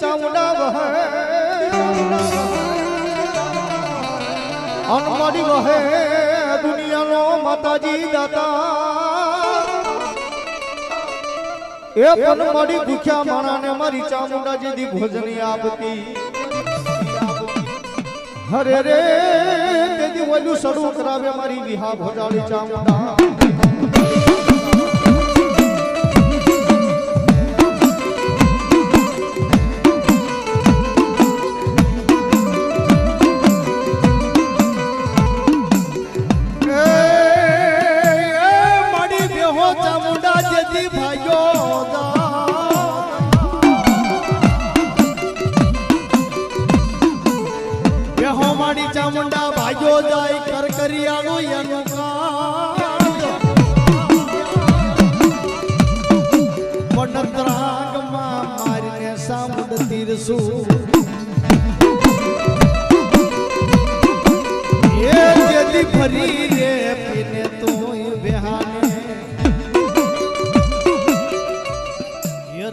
ચામુંડા વહે. અનમાડી વહે દુનિયાનો માતાજી દાતા. એ પણ મારી ભૂખ્યા માણાને મારી ચામુંડા જેદી ભોજની આપતી. હરે રે તેથી ઓલું સડું કરાવે મારી વિહા ભોજાળી ચામુંડા. ચામુંડા જેથી ભાઈઓ મારી ચામુંડા ભાઈઓ જાય કરકરિયાનું એનું કામ. વનત્રાગમાં મારીને સામુંડ તીરસું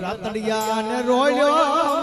રાતડિયા ને રોયો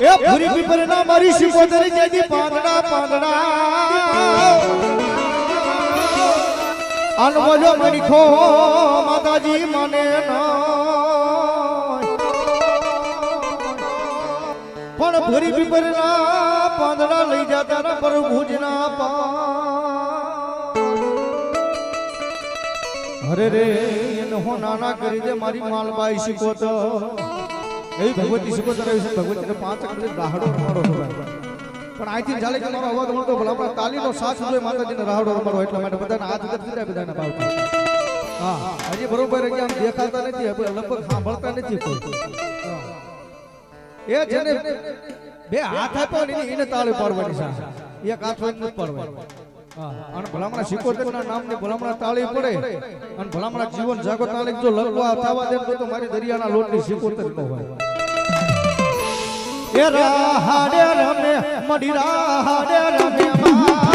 એ ભૂરી પીપરના મારી શિકોતરી જેથી પાંદડા પાંદડા. અનવજો મણિખો માતાજી, મને ન પણ ભૂરી પીપરના પાંદડા લઈ જતા ના પ્રભુજના પા અરે રે, એનો નાના કરી દે મારી માલબાઈ શીખોત એવી ભગવતી પાંચ મિનિટ રાહડો પણ અહીંથી ચાલે કે મારો અવાજ મળતો ભલા આપણા તાલીનો સાથ જોઈએ માતાજીને રાહડો રમાડો એટલા માટે બધાને હાથ ઉતર દીધા બધાને ભાવ હા, હજી બરોબર આમ દેખાતા નથી, હવે લગભગ સાંભળતા નથી કોઈ. એ જેને બે હાથ આપ્યો ને એને- તાળી પાડવાની છે. એક હાથ હોય નથી પાડવાની. અને ભલામણા સિકોતેરના નામને ભલામણા તાળી પડે. અને ભલામણા જીવન જાગો તાળી જો લગવા થવા દે તો મારી દરિયાના સિકોતેર ન હોય. એ રાહાડે રમે મડી રાહાડે રમે મા.